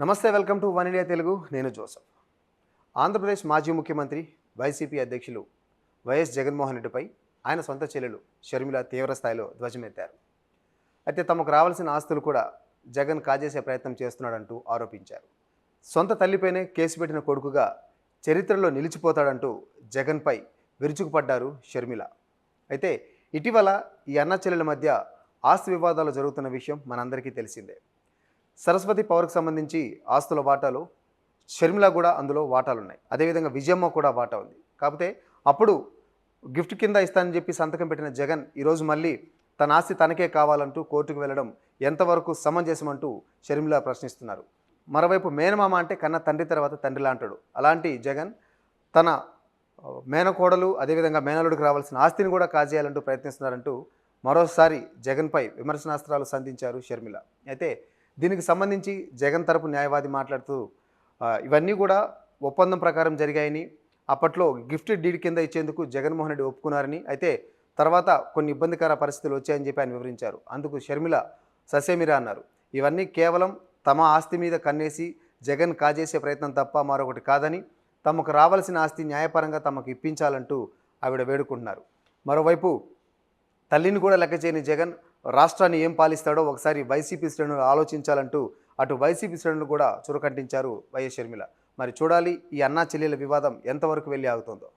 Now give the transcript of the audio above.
Namaste welcome to one India Telugu. నేను Joseph. Andhra Pradesh మాజీ ముఖ్యమంత్రి వైసీపీ అధ్యక్షులు వైఎస్ జగన్మోహన్ రెడ్డిపై ఆయన సొంత చెల్లెలు షర్మిల తీవ్రస్థాయిలో ధ్వజమెత్తారు. అయితే తమకు రావాల్సిన ఆస్తులు కూడా జగన్ కాజేసే ప్రయత్నం చేస్తున్నాడంటూ ఆరోపించారు. సొంత తల్లిపైనే కేసు పెట్టిన కొడుకుగా చరిత్రలో నిలిచిపోతాడంటూ జగన్పై విరుచుకుపడ్డారు షర్మిల. అయితే ఇటీవల ఈ అన్న చెల్లెల మధ్య ఆస్తి వివాదాలు జరుగుతున్న విషయం మనందరికీ తెలిసిందే. సరస్వతి పవర్కి సంబంధించి ఆస్తుల వాటాలు షర్మిల కూడా అందులో వాటాలు ఉన్నాయి అదేవిధంగా విజయమ్మ కూడా వాటా ఉంది. కాకపోతే అప్పుడు గిఫ్ట్ కింద ఇస్తానని చెప్పి సంతకం పెట్టిన జగన్ ఈరోజు మళ్ళీ తన ఆస్తి తనకే కావాలంటూ కోర్టుకు వెళ్ళడం ఎంతవరకు సమంజసమంటూ షర్మిల ప్రశ్నిస్తున్నారు. మరోవైపు మేనమామ అంటే కన్న తండ్రి తర్వాత తండ్రి లాంటాడు అలాంటి జగన్ తన మేనకోడలు అదేవిధంగా మేనలుడికి రావాల్సిన ఆస్తిని కూడా కాజేయాలంటూ ప్రయత్నిస్తున్నారంటూ మరోసారి జగన్పై విమర్శనాస్త్రాలు సంధించారు షర్మిల. అయితే దీనికి సంబంధించి జగన్ తరపు న్యాయవాది మాట్లాడుతూ ఇవన్నీ కూడా ఒప్పందం ప్రకారం జరిగాయని అప్పట్లో గిఫ్ట్ డీడ్ కింద ఇచ్చేందుకు జగన్మోహన్ రెడ్డి ఒప్పుకున్నారని అయితే తర్వాత కొన్ని ఇబ్బందికర పరిస్థితులు వచ్చాయని చెప్పి ఆయన వివరించారు. అందుకు షర్మిల ససేమిరా అన్నారు. ఇవన్నీ కేవలం తమ ఆస్తి మీద కన్నేసి జగన్ కాజేసే ప్రయత్నం తప్ప మరొకటి కాదని తమకు రావాల్సిన ఆస్తి న్యాయపరంగా తమకు ఇప్పించాలంటూ ఆవిడ వేడుకుంటున్నారు. మరోవైపు తల్లిని కూడా లెక్క చేయని జగన్ రాష్ట్రాన్ని ఏం పాలిస్తాడో ఒకసారి వైసీపీ శ్రేణులు ఆలోచించాలంటూ అటు వైసీపీ శ్రేణులు కూడా చురకంటించారు వైఎస్ షర్మిల. మరి చూడాలి ఈ అన్నా చెల్లెల వివాదం ఎంతవరకు వెళ్ళి ఆగుతుందో.